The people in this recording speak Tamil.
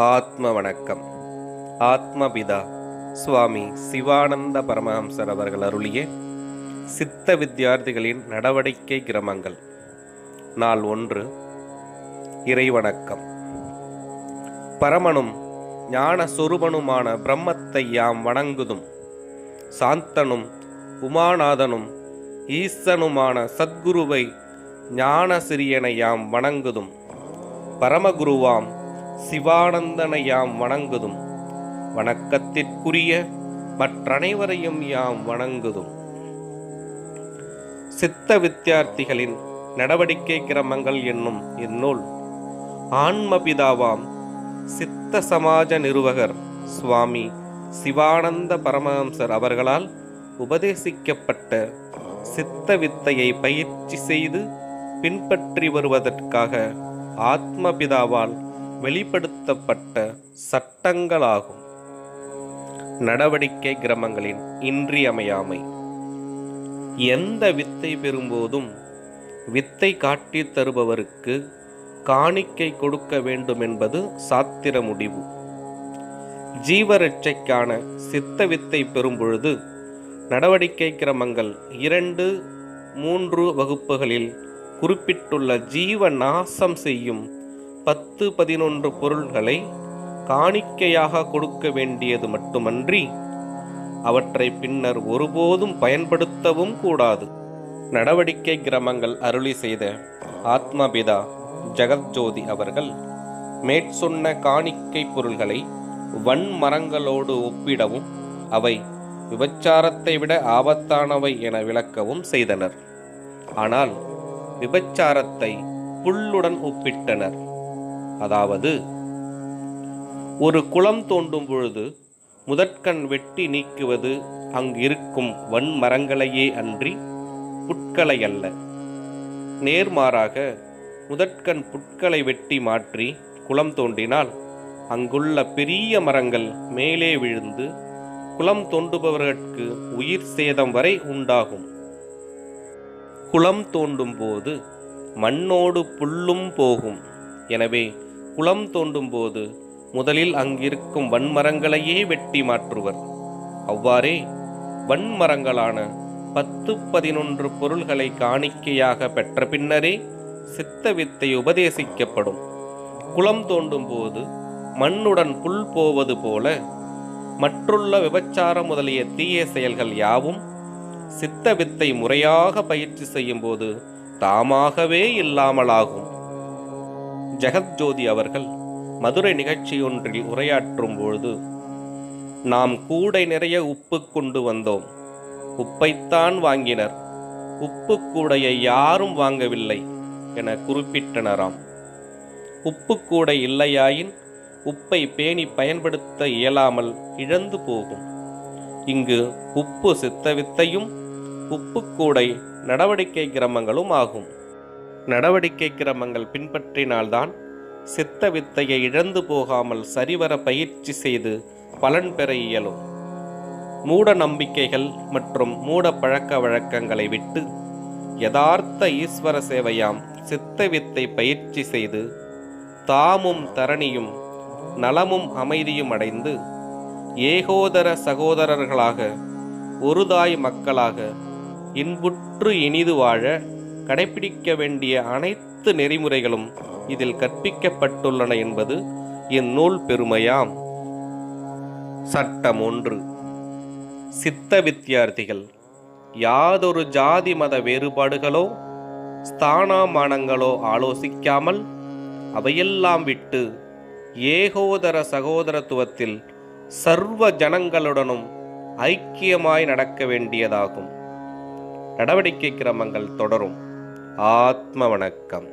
ஆத்ம வணக்கம் ஆத்மபிதா. சுவாமி சிவானந்த பரமஹம்சர் அவர்கள் அருளிய சித்த வித்தியார்த்திகளின் நடவடிக்கை கிரமங்கள். நாள் ஒன்று இறைவணக்கம். பரமனும் ஞான பிரம்மத்தை யாம் வணங்குதும். சாந்தனும் உமாநாதனும் ஈசனுமான சத்குருவை ஞான சிறியனை யாம் வணங்குதும். பரமகுருவாம் சிவானந்தனை யாம் வணங்குதும். வணக்கத்திற்குரிய மற்றனைவரையும் யாம் வணங்குதும். சித்த வித்தியார்த்திகளின் நடவடிக்கை கிரமங்கள் என்னும் இந்நூல் ஆன்மபிதாவாம் சித்த சமாஜ நிறுவகர் சுவாமி சிவானந்த பரமஹம்சர் அவர்களால் உபதேசிக்கப்பட்ட சித்த வித்தையை பயிற்சி செய்து பின்பற்றி வருவதற்காக ஆத்மபிதாவால் வெளிப்படுத்தப்பட்ட சட்டங்களாகும். நடவடிக்கை கிரமங்களின் இன்றியமையாமை. எந்த வித்தை பெறும்போதும் வித்தை காட்டித் தருபவருக்கு காணிக்கை கொடுக்க வேண்டும் என்பது சாத்திர முடிவு. ஜீவரட்சைக்கான சித்த வித்தை பெறும்பொழுது நடவடிக்கை கிரமங்கள் இரண்டு மூன்று வகுப்புகளில் குறிப்பிட்டுள்ள ஜீவ நாசம் செய்யும் பத்து பதினொன்று பொருள்களை காணிக்கையாக கொடுக்க வேண்டியது மட்டுமன்றி அவற்றை பின்னர் ஒருபோதும் பயன்படுத்தவும் கூடாது. நடவடிக்கை கிரமங்கள் அருளி செய்த ஆத்மபிதா ஜெகத்ஜோதி அவர்கள் மேற்சொன்ன காணிக்கை பொருள்களை வன்மரங்களோடு ஒப்பிடவும் அவை விபச்சாரத்தை விட ஆபத்தானவை என விளக்கவும் செய்தனர். ஆனால் விபச்சாரத்தை புல்லுடன் ஒப்பிட்டனர். அதாவது ஒரு குளம் தோண்டும் பொழுது முதற்கண் வெட்டி நீக்குவது அங்கிருக்கும் வன்மரங்களையே அன்றி புட்களை அல்ல. நேர்மாறாக முதற்கண் புட்களை வெட்டி மாற்றி குளம் தோண்டினால் அங்குள்ள பெரிய மரங்கள் மேலே விழுந்து குளம் தோண்டுபவர்களுக்கு உயிர் சேதம் வரை உண்டாகும். குளம் தோண்டும் போது மண்ணோடு புல்லும் போகும். எனவே குளம் தோண்டும் போது முதலில் அங்கிருக்கும் வன்மரங்களையே வெட்டி மாற்றுவர். அவ்வாறே வன்மரங்களான பத்து பதினொன்று பொருள்களை காணிக்கையாக பெற்ற பின்னரே சித்த வித்தை உபதேசிக்கப்படும். குளம் தோண்டும் போது மண்ணுடன் புல் போவது போல மற்றுள்ள விபச்சாரம் முதலிய தீய செயல்கள் யாவும் சித்த வித்தை முறையாக பயிற்சி செய்யும்போது தாமாகவே இல்லாமலாகும். ஜெகத்ஜோதி அவர்கள் மதுரை நிகழ்ச்சியொன்றில் உரையாற்றும் பொழுது நாம் கூடை நிறைய உப்பு கொண்டு வந்தோம். உப்பைத்தான் வாங்கினர். உப்பு கூடையை யாரும் வாங்கவில்லை என குறிப்பிட்டனராம். உப்பு கூடை இல்லையாயின் உப்பை பேணி பயன்படுத்த இயலாமல் இழந்து போகும். இங்கு உப்பு சித்தவித்தையும் உப்பு கூடை நடவடிக்கை கிரமங்களும் ஆகும். நடவடிக்கை கிரமங்கள் பின்பற்றினால்தான் சித்த வித்தையை இழந்து போகாமல் சரிவர பயிற்சி செய்து பலன் பெற இயலும். மூட நம்பிக்கைகள் மற்றும் மூட பழக்க வழக்கங்களை விட்டு யதார்த்த ஈஸ்வர சேவையாம் சித்த வித்தை பயிற்சி செய்து தாமும் தரணியும் நலமும் அமைதியும் அடைந்து ஏகோதர சகோதரர்களாக ஒருதாய் மக்களாக இன்புற்று இனிது வாழ கடைபிடிக்க வேண்டிய அனைத்து நெறிமுறைகளும் இதில் கற்பிக்கப்பட்டுள்ளன என்பது இந்நூல் பெருமையாம். சட்டம் ஒன்று. சித்த வித்தியார்த்திகள் யாதொரு ஜாதி மத வேறுபாடுகளோ ஸ்தானமானங்களோ ஆலோசிக்காமல் அவையெல்லாம் விட்டு ஏகோதர சகோதரத்துவத்தில் சர்வ ஜனங்களுடனும் ஐக்கியமாய் நடக்க வேண்டியதாகும். நடவடிக்கை கிரமங்கள் தொடரும். ஆத்ம வணக்கம்